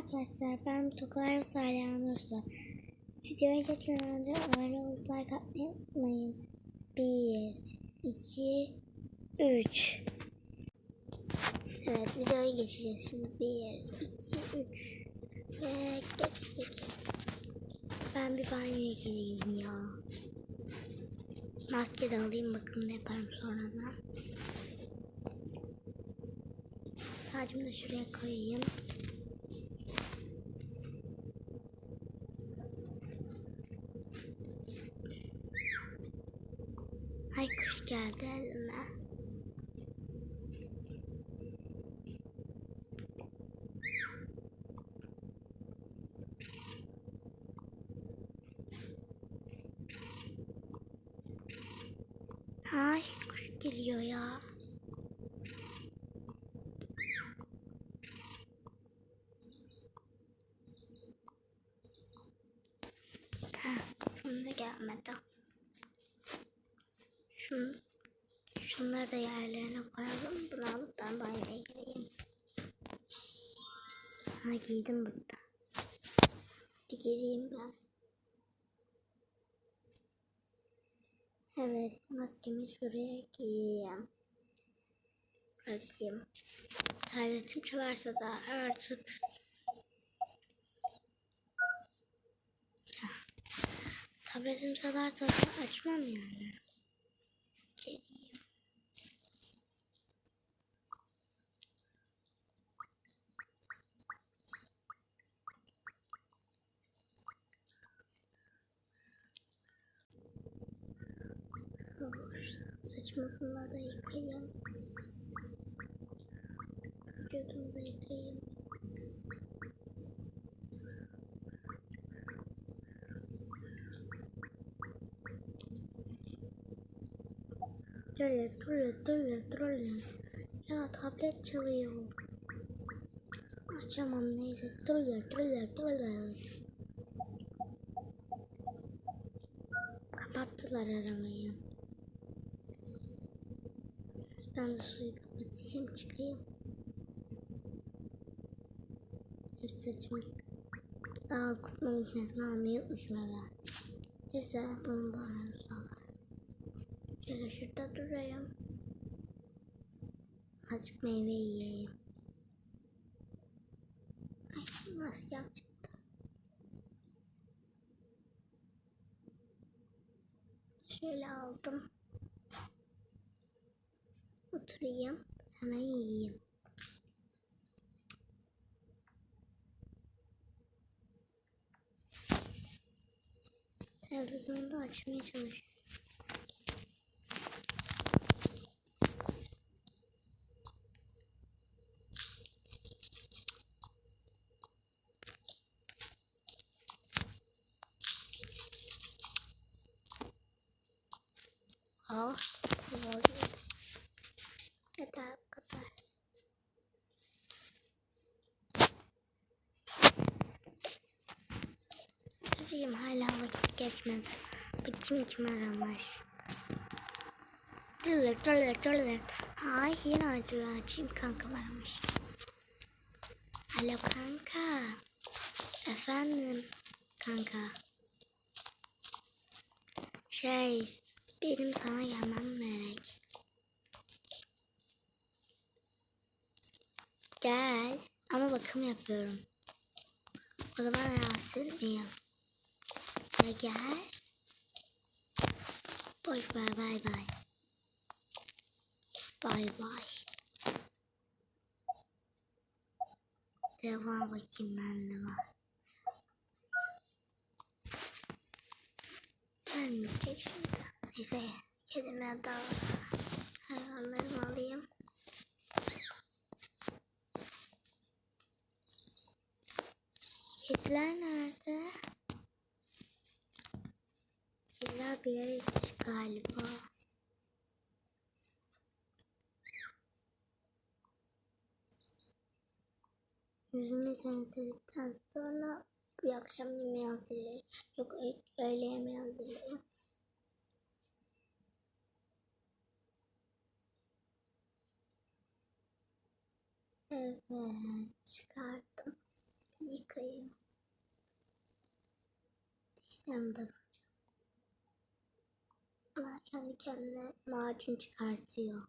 arkadaşlar ben Tokalar Salih Nursu. Videoya geçmeden önce abone olup like atmayı unutmayın. 1, 2, 3 Evet videoya geçeceğiz şimdi. 1, 2, 3 Ve geçtik. Ben bir banyoya gireyim ya. Maske de alayım bakımını yaparım sonradan. Tacımı da şuraya koyayım. Ay kuş geldi elime. Ay kuş geliyor ya. Ha, bunu da gelmedi. Şunu, şunları da yerlerine koyalım. Bunu alıp ben banyoya gireyim. Ha giydim burada. Hadi gireyim ben. Evet maskemi şuraya giyeyim. Bakayım. Tabletim çalarsa da artık Tabletim çalarsa da açmam yani. Saçımı bununla da yıkayayım. Vücudumu da yıkayayım. Trolle, trolle, trolle, trolle. Ya tablet çalıyor. Açamam neyse. Trolle, trolle, trolle. Kapattılar aramayı. Ben de suyu kapatayım çıkayım. Bir saçımı... Aa kurutma makinesini almayı unutmuşum eve. Neyse bunu bana Şöyle şurada durayım. Azıcık meyve yiyeyim. Ay maskem çıktı. Şöyle aldım. Oturayım. Hemen yiyeyim. Televizyonu da açmaya çalışıyorum. Ah, ne oluyor? Yeter bu kadar. Durayım hala geçmedi. Bakayım kim aramış. Dur dur Ay yine arıyor. Açayım kanka aramış. Alo kanka. Efendim kanka. Şey benim sana gelmem gerek. Gel. Ama bakım yapıyorum. O zaman rahatsız etmeyeyim. Ya gel. Boş ver bay bay. Bay bay. Devam bakayım ben de var. Gelmeyecek şimdi. Neyse kedime daha hayvanlarımı alayım. Kediler nerede? başka bir yere gitmiş galiba. Yüzümü temizledikten sonra bir akşam yemeği hazırlayayım. Yok öğle yemeği hazırlayayım. Evet çıkardım. Yıkayayım. Dişlerimi de kendine macun çıkartıyor.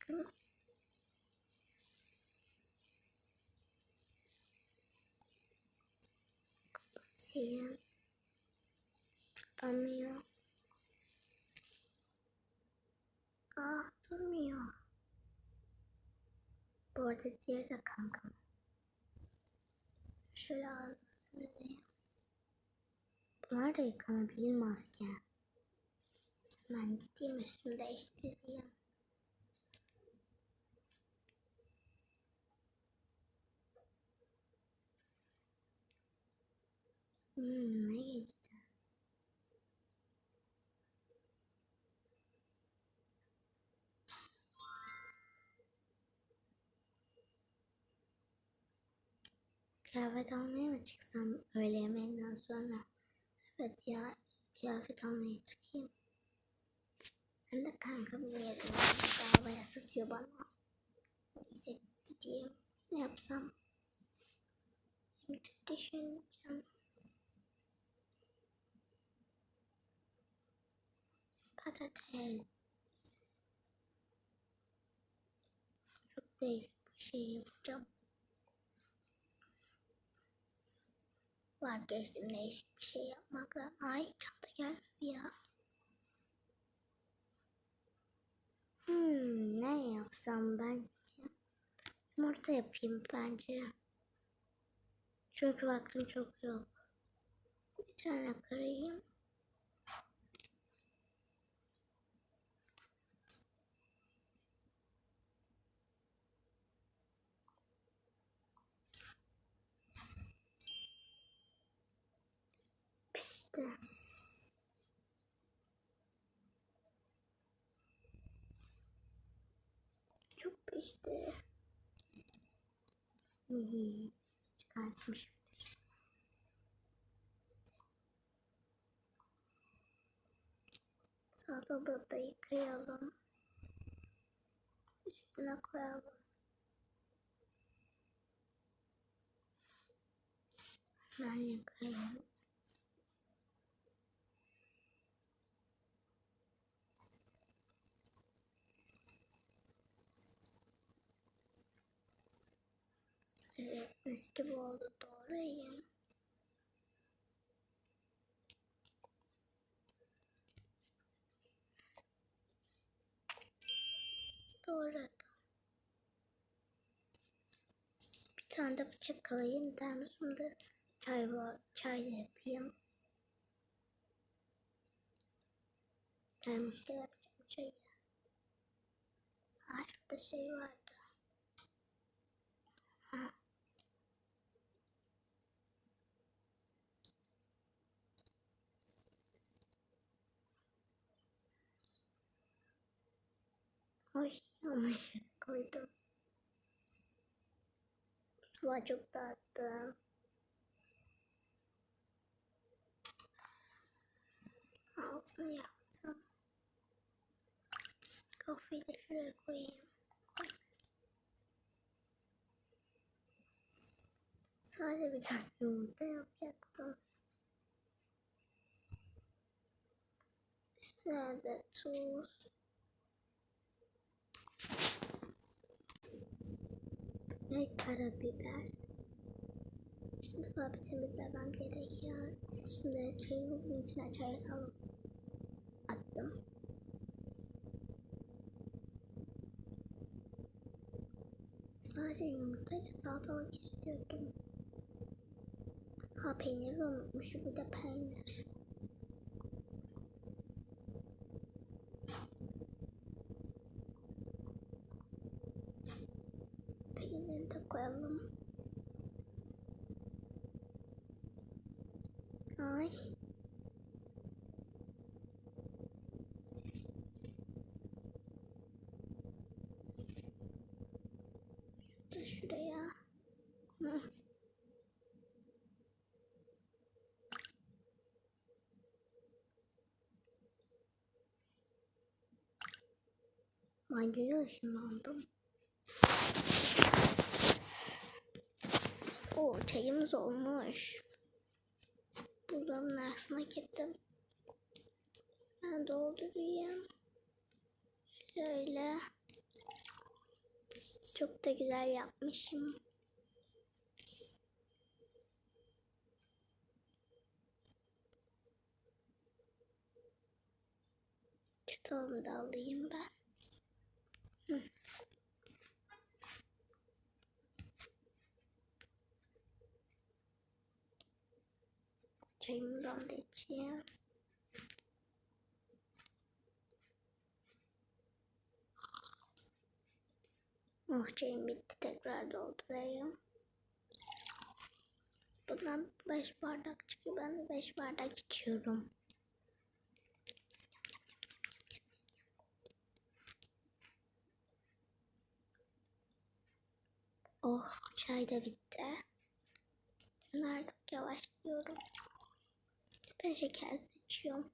Bakın. Kapatayım. Kapanmıyor. Ah durmuyor. Bu arada diğeri de kankam. Şöyle aldım. Bunlar da yıkanabilir maske. Hemen gideyim üstümü değiştireyim. Hmm, ne geçti? Kıyafet almaya mı çıksam öğle yemeğinden sonra? Evet ya kıyafet almaya çıkayım. Hem de kanka bir yerim bedavaya satıyor bana. Neyse gideyim. Ne yapsam? Şimdi düşüneceğim. Patates. Çok değişik bir şey yapacağım. Vazgeçtim değişik bir şey yapmaktan. Ay çanta gelmedi ya. Hmm, ne yapsam bence? Yumurta yapayım bence. Çünkü vaktim çok yok. Bir tane kırayım. Çıkartmış. Salatalığı da yıkayalım. Üstüne koyalım. Hemen yıkayalım. Oldu. Doğrayayım. Doğradım. Bir tane de bıçak alayım. Termosumda çay var. Çay yapayım. Termosta yapacağım çayı. Ha şurada şey vardı. Ha. Ay yanlış koydum. Tuvağı çok dağıttım. Altını yaptım. Kafayı da şuraya koyayım. Koy. Sadece bir tane yumurta yapacaktım. Üstüne de tuz. Ve karabiber. Mutfağı bir temizlemem gerekiyor. Şimdi çayımızın içine çay atalım. Attım. Sadece yumurtayla salatalık istiyordum. Ha peyniri unutmuşum bir de peynir. Koyalım. Ay. Da şuraya. Hı. Banyoya ışınlandım. Oo çayımız olmuş. Bu buzdolabının arasına gittim. Ben doldurayım. Şöyle. Çok da güzel yapmışım. Çatalımı da alayım ben. Hı. Çayımdan da içeyim. Oh çayım bitti. Tekrar doldurayım. Bundan 5 bardak çıkıyor. Ben de 5 bardak içiyorum. Oh çay da bitti. Şimdi artık yavaşlıyorum. Ben şeker seçiyorum.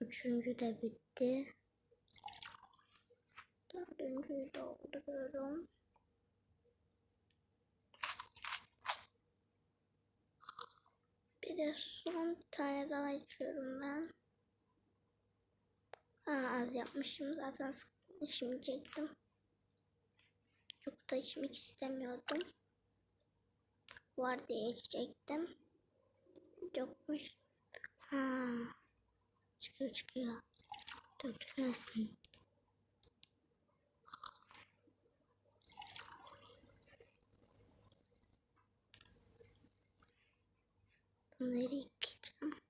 Üçüncü de bitti. Dördüncüyü dolduruyorum. Bir de son tane daha içiyorum ben. Az yapmışım zaten içmeyecektim. Çok da içmek istemiyordum. Var diye içecektim. Yokmuş. Ha. Çıkıyor çıkıyor. Dökülmesin. Bunları yıkayacağım.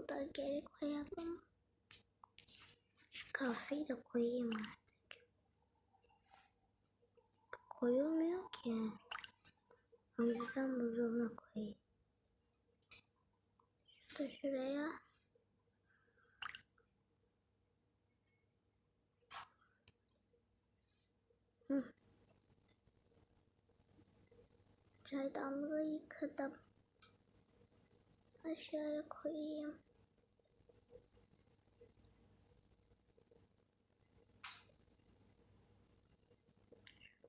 Bunu da geri koyalım. Şu kahveyi de koyayım artık. Koyulmuyor ki. O yüzden buzdolabına koyayım. Şu da şuraya. Hı. Çaydanlığı yıkadım. Aşağıya koyayım.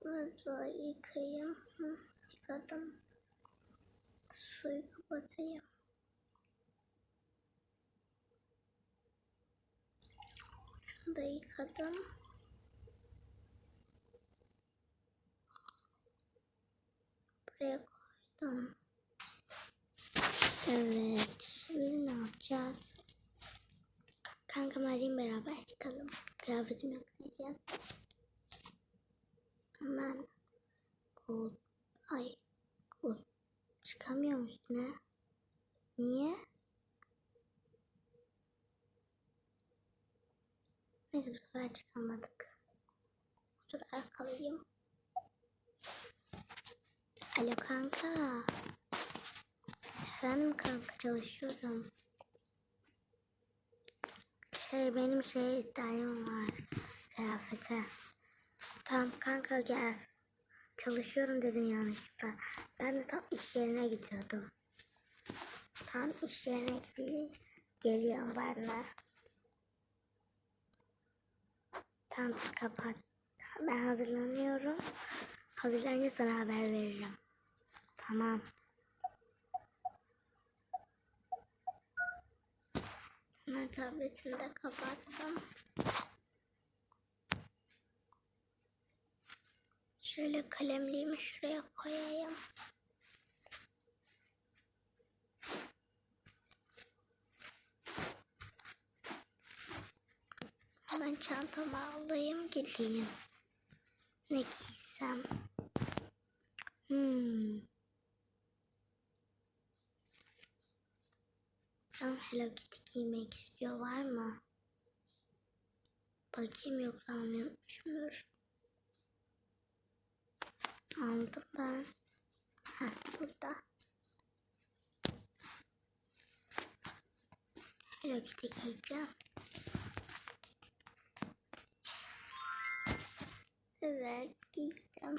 Da yıkayayım. Hı, yıkadım. Suyu kapatayım. Şunu da yıkadım. Buraya koydum. Evet. Şimdi ne yapacağız? Kankam arayayım beraber çıkalım. Kıyafetimi yıkayacağım. Hemen kol. Ay. Kol. Çıkamıyorum üstüne. Niye? Neyse bu sefer çıkamadık. Oturarak kalayım. Alo kanka. Efendim kanka çalışıyorum. Şey benim şey ihtiyacım var. Kıyafete. Tamam kanka gel. Çalışıyorum dedim yanlışlıkla. Ben de tam iş yerine gidiyordum. Tam iş yerine gideyim. Geliyorum ben de. Tamam kapat. Ben hazırlanıyorum. Hazırlanınca sana haber veririm. Tamam. Ben tabletimi de kapattım. Şöyle kalemliğimi şuraya koyayım. Hemen çantamı alayım gideyim. Ne giysem? Hmm. Tam Hello Kitty giymek istiyor var mı? Bakayım yok almayı unutmuşumdur. Aldım ben. Heh, burada. Hello Kitty giyeceğim. Evet giydim.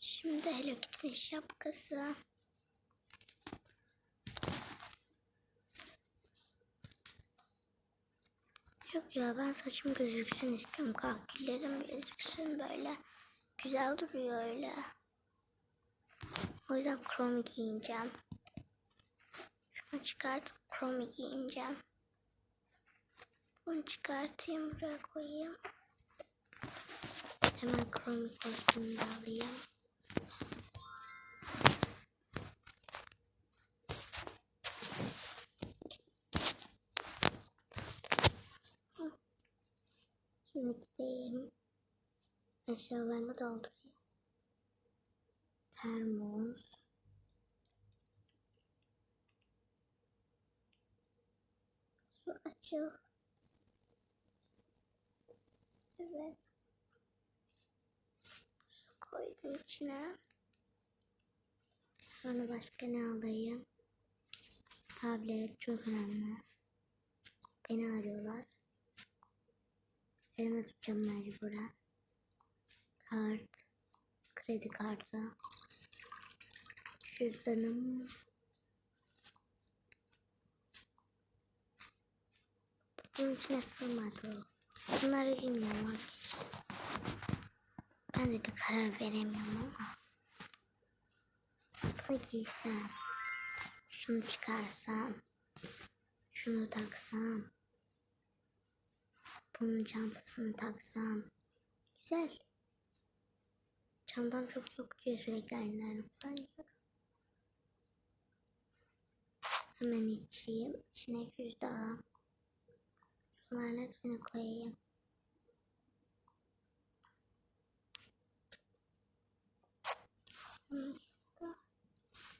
Şimdi Hello Kitty'nin şapkası. Yok ya ben saçım gözüksün istiyorum. Kaküllerim gözüksün böyle. Güzel duruyor öyle. O yüzden kromi giyineceğim. Şunu çıkartıp kromi giyineceğim. Bunu çıkartayım buraya koyayım. Hemen kromi kostümü de alayım. Şimdi. Eşyalarımı doldurayım. Termos. Su açıl. Evet. Su koydum içine. Sonra başka ne alayım? Tablet çok önemli. Beni arıyorlar. Elime tutacağım mecburen. Kart. Kredi kartı. Cüzdanım. Bunun içine sığmadı. Bunları giymiyorum vazgeçtim. Ben de bir karar veremiyorum ama. Bunu giysem. Şunu çıkarsam. Şunu taksam. Bunun çantasını taksam. Güzel. Çantam çok çok diyor sürekli aynılarını kullanıyorum. Hemen içeyim. İçine cüzdan. Bunların hepsini koyayım.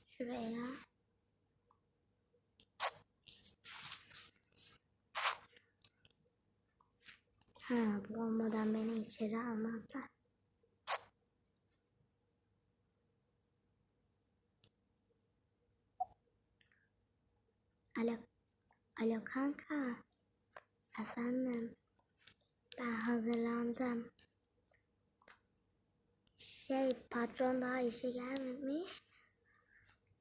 Şuraya. Ha, bu olmadan beni içeri almazlar. Alo, alo kanka. Efendim, ben hazırlandım. Şey, patron daha işe gelmemiş.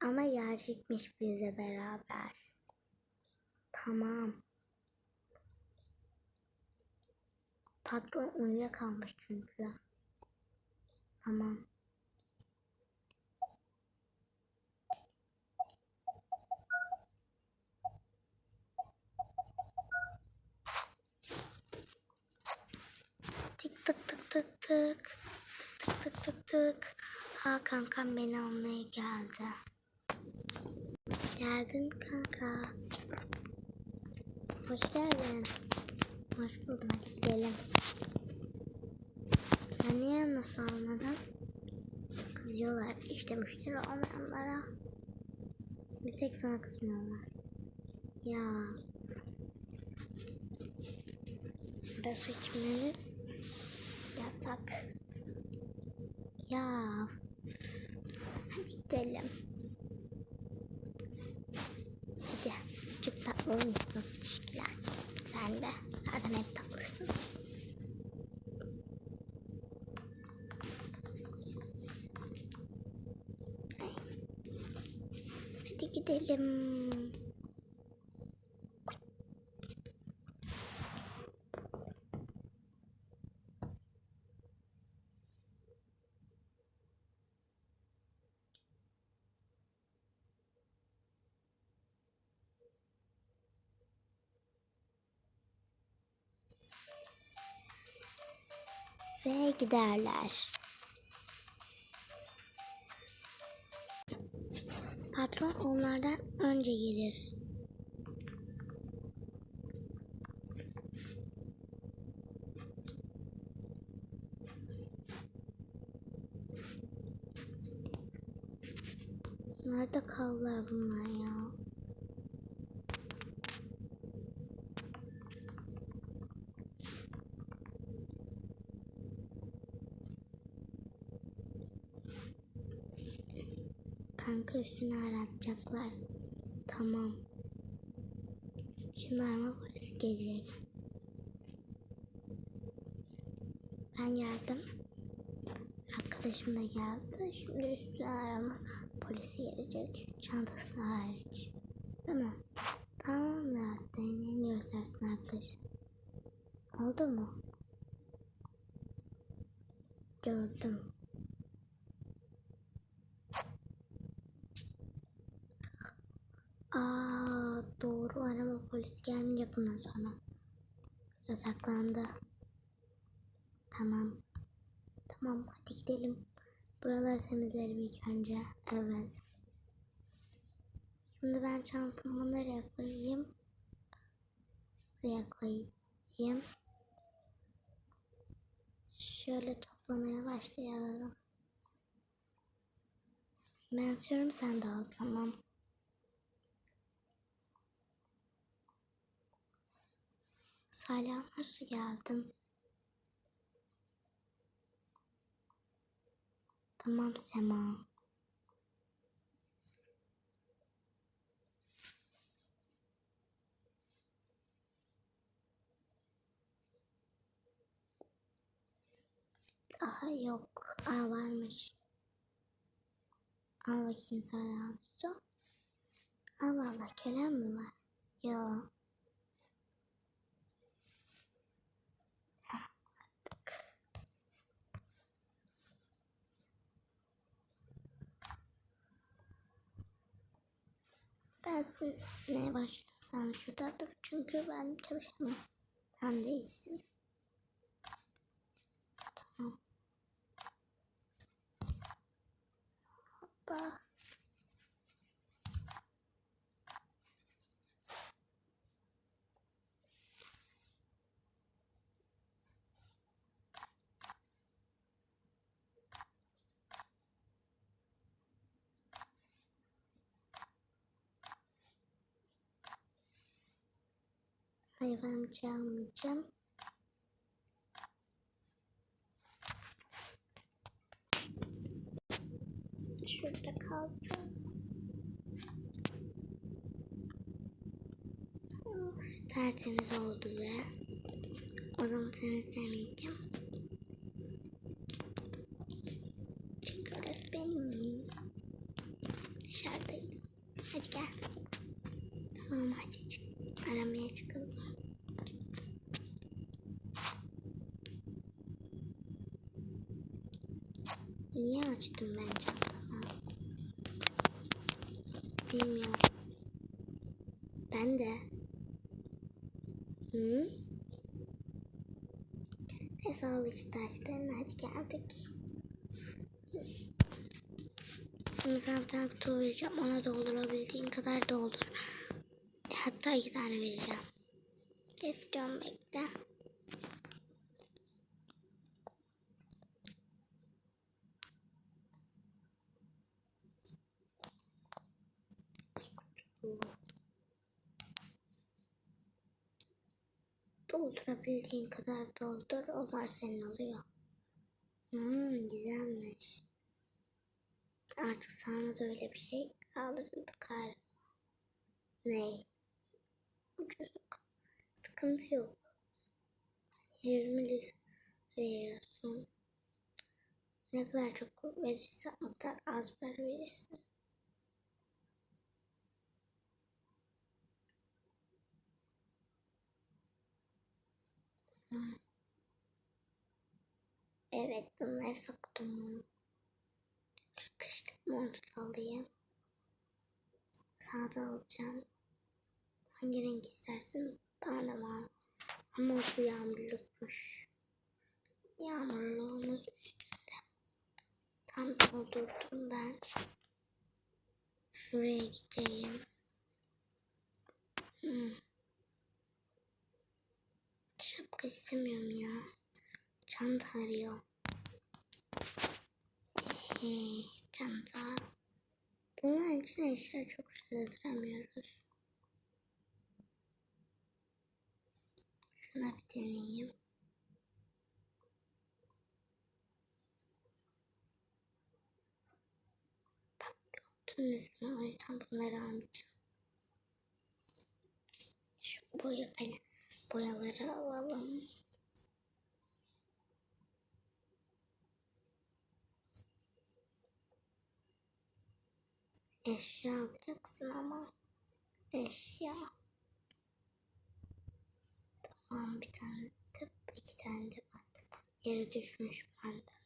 Ama gelecekmiş bize beraber. Tamam. Patron uyuyakalmış çünkü. Tamam. Tık tık tık tık tık. Tık tık tık tık. Ha kankam beni almaya geldi. Geldim kanka. Hoş geldin. Hoş buldum hadi gidelim. Niye yanına su almadın? Kızıyorlar işte müşteri olmayanlara. Bir tek sana kızmıyorlar. Ya. Burada su içmeniz yasak. Ya. Hadi gidelim. Hadi. Çok tatlı olmuşsun. Teşekkürler. Sen de. Zaten hep tatlısın. Gidelim. Ve giderler. Onlardan önce gelir. Nerede kaldılar bunlar ya? Üstünü aratacaklar. Tamam. Şimdi arama polis gelecek. Ben geldim. Arkadaşım da geldi. Şimdi üstüne arama polisi gelecek. Çantası hariç. Değil mi? Tamam da deneyini göstersin arkadaşım. Oldu mu? Gördüm. Aa doğru arama polis gelmeyecek bundan sonra. Yasaklandı. Tamam. Tamam hadi gidelim. Buraları temizleyelim ilk önce. Evet. Şimdi ben çantamı nereye koyayım? Buraya koyayım. Şöyle toplamaya başlayalım. Ben atıyorum sen de al tamam. Salih nasıl geldim? Tamam Sema. Aha yok. Aa varmış. Al bakayım sana almıştım. Allah kölen mi var? Yok. Ben sizinle başlasam şurada dur. Çünkü ben çalışamam. Ben değilsin. Tamam. Hoppa. Hayır ben çalmayacağım. Şurada kaldı. Oh, tertemiz oldu ve odamı temizlemeyeceğim. Çünkü orası benim. Dışarıdayım. Hadi gel. Tamam hadi çık. Aramaya çıkalım. Niye açtım ben çantamı? Bilmiyorum. Ben de. Hı? Neyse al işte taşlarını hadi geldik. Sana bir tane kutu vereceğim. Ona doldurabildiğin kadar doldur. Hatta iki tane vereceğim. Kesiyorum bekle. Doldurabildiğin kadar doldur. Onlar senin oluyor. Hmm, güzelmiş. Artık sana da öyle bir şey kaldırıldı galiba. Ne? Ucuzluk. Sıkıntı yok. 20 lira veriyorsun. Ne kadar çok verirsen o kadar az para verirsin. Evet bunları soktum. Şu kışlık montu alayım. Sağda alacağım. Hangi renk istersin? Bana da var. Ama bu yağmurlukmuş. Yağmurluğumuz üstünde. Tam doldurdum ben. Şuraya gideyim. Hmm. Şapka istemiyorum ya. Çanta arıyor. Hey, çanta. Bunlar için eşya çok sığdıramıyoruz. Şuna bir deneyeyim. Gördünüz mü? O yüzden bunları almayacağım. Şu boyaları, boyaları alalım. Eşya alacaksın ama. Eşya. Tamam bir tane tıp, iki tane de pantolon. Yere düşmüş pantolon.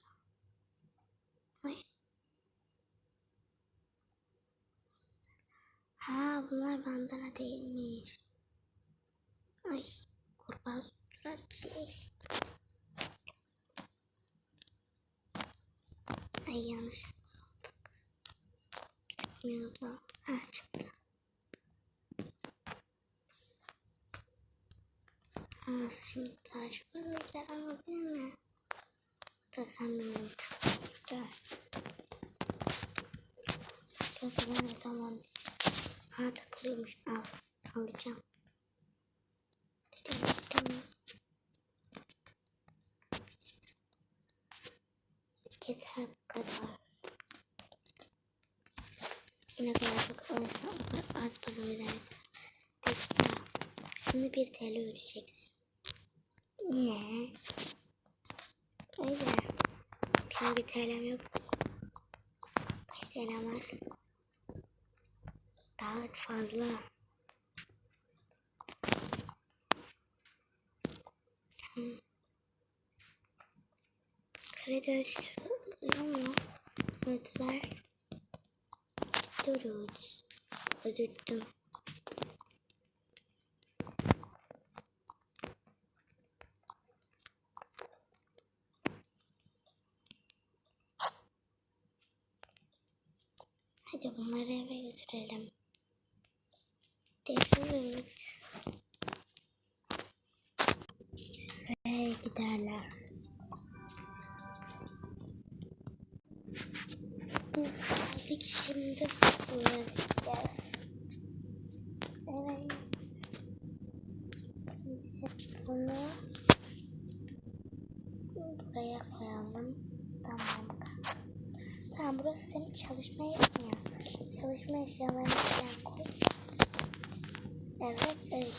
Ne kadar çok alırsan o kadar az para ya. Şimdi bir TL ödeyeceksin. Ne? Öyle. Benim bir TL'm yok ki. Kaç TL'm var? Daha fazla. Hmm. Kredi ödüyor mu? Evet ver. Dur ödüttüm. Şimdi dizeceğiz. Evet. Şimdi bunu buraya koyalım. Tamam. Tamam burası senin çalışma yerin ya. Çalışma eşyalarını falan koy. Evet öyle.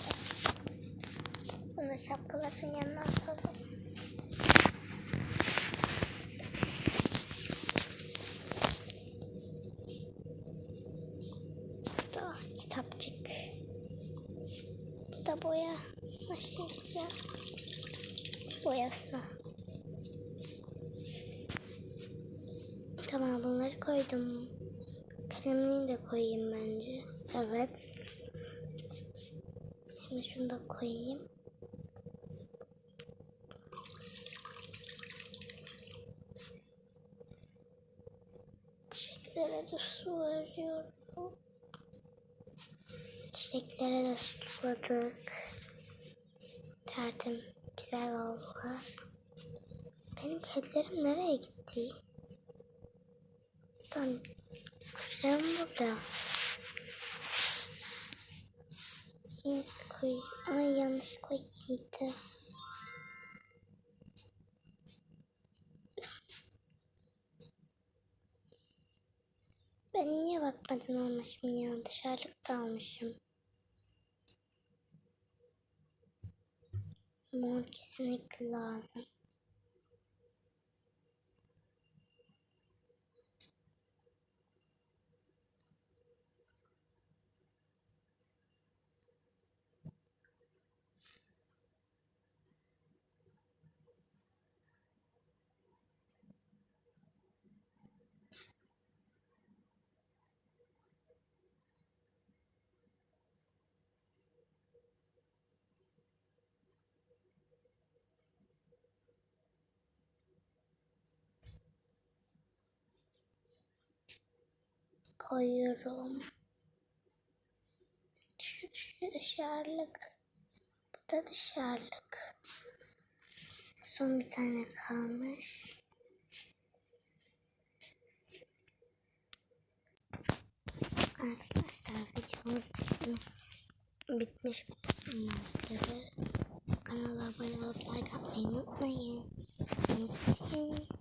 Bunu şapkaların yanına atalım. Bu da kitapçık. Bu da boya maşinesi. Boyası. Tamam bunları koydum. Kalemliğini de koyayım bence. Evet. Şimdi şunu da koyayım. Çiçeklere de su veriyorum. Çiçeklere de suladık. Tertim güzel oldular. Benim kedilerim nereye gitti? Tam krem burada. Neyse koy. Ay yanlışlıkla giydi. Ben niye bakmadan almışım ya? Dışarılıkta almışım. Mor kesinlikle lazım. Koyuyorum. Şu, dışarılık. Bu da dışarılık. Son bir tane kalmış. Arkadaşlar videomuz bitmiş. Bitmiş. Kanala abone olup like atmayı unutmayın. Unutmayın.